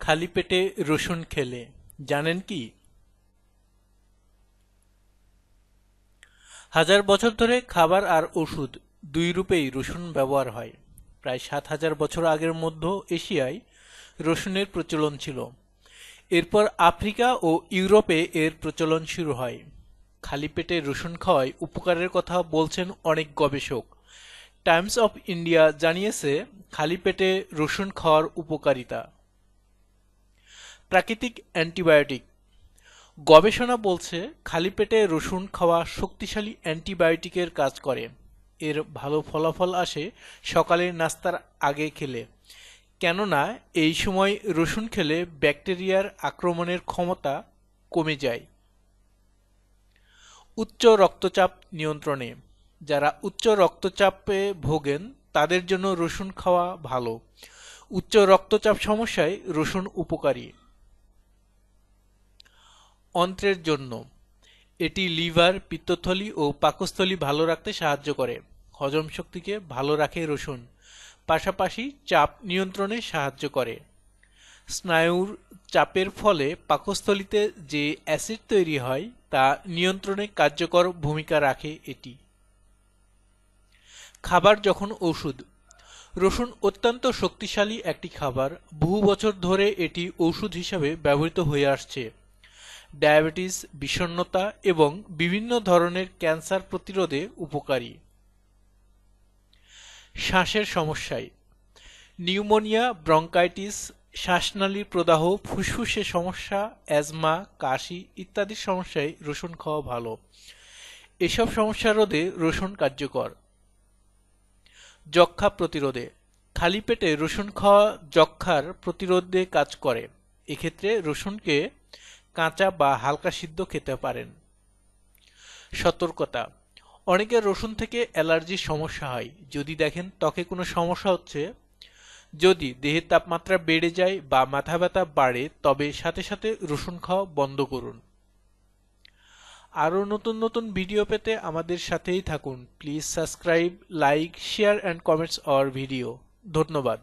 খালি পেটে রসুন খেলে। জানেন কি? হাজার বছর ধরে খাবার আর ওষুধ দুই রূপেই রসুন ব্যবহার হয়। প্রায় সাত হাজার বছর আগের মধ্য এশিয়ায় রসুনের প্রচলন ছিল। এরপর আফ্রিকা ও ইউরোপে এর প্রচলন শুরু হয়। খালি পেটে রসুন খাওয়ায় উপকারের কথা বলছেন অনেক গবেষক। টাইমস অফ ইন্ডিয়া জানিয়েছে, খালি পেটে রসুন খাওয়ার উপকারিতা। প্রাকৃতিক অ্যান্টিবায়োটিক। গবেষণা বলছে, খালি পেটে রসুন খাওয়া শক্তিশালী অ্যান্টিবায়োটিকের কাজ করে। এর ভালো ফলাফল আসে সকালের নাস্তার আগে খেলে। কেননা, এই সময় রসুন খেলে ব্যাকটেরিয়ার আক্রমণের ক্ষমতা কমে যায়। উচ্চ রক্তচাপ নিয়ন্ত্রণে। যারা উচ্চ রক্তচাপে ভোগেন, তাদের জন্য রসুন খাওয়া ভালো। উচ্চ রক্তচাপ সমস্যায় রসুন উপকারী। অন্ত্রের জন্য। এটি লিভার, পিত্তথলি ও পাকস্থলী ভালো রাখতে সাহায্য করে। হজম শক্তিকে ভালো রাখে রসুন। পাশাপাশি চাপ নিয়ন্ত্রণে সাহায্য করে। স্নায়ুর চাপের ফলে পাকস্থলীতে যে অ্যাসিড তৈরি হয়, তা নিয়ন্ত্রণে কার্যকর ভূমিকা রাখে এটি। খাবার যখন ওষুধ রসুন অত্যন্ত শক্তিশালী একটি খাবার। বহু বছর ধরে এটি ঔষধ হিসাবে ব্যবহৃত হয়ে আসছে। ডায়াবেটিস, বিষণ্ণতা এবং বিভিন্ন ধরনের ক্যান্সার প্রতিরোধে উপকারী। শ্বাসের সমস্যায়। নিউমোনিয়া, ব্রঙ্কাইটিস শ্বাসনালীর প্রদাহ, ফুসফুসে সমস্যা, অ্যাজমা, কাশি ইত্যাদি সমস্যায় রসুন খাওয়া ভালো। এসব সমস্যা রোধে রসুন কার্যকর। যক্ষা প্রতিরোধে। খালি পেটে রসুন খাওয়া যক্ষার প্রতিরোধে কাজ করে। এক্ষেত্রে রসুনকে কাঁচা বা হালকা সিদ্ধ খেতে পারেন। সতর্কতা। অনেকের রসুন থেকে অ্যালার্জির সমস্যা হয়। যদি দেখেন ত্বকে কোনো সমস্যা হচ্ছে, যদি দেহের তাপমাত্রা বেড়ে যায় বা মাথা ব্যথা বাড়ে, তবে সাথে সাথে রসুন খাওয়া বন্ধ করুন। আরও নতুন নতুন ভিডিও পেতে আমাদের সাথেই থাকুন। Please subscribe, like, share, and comments our video. ধন্যবাদ।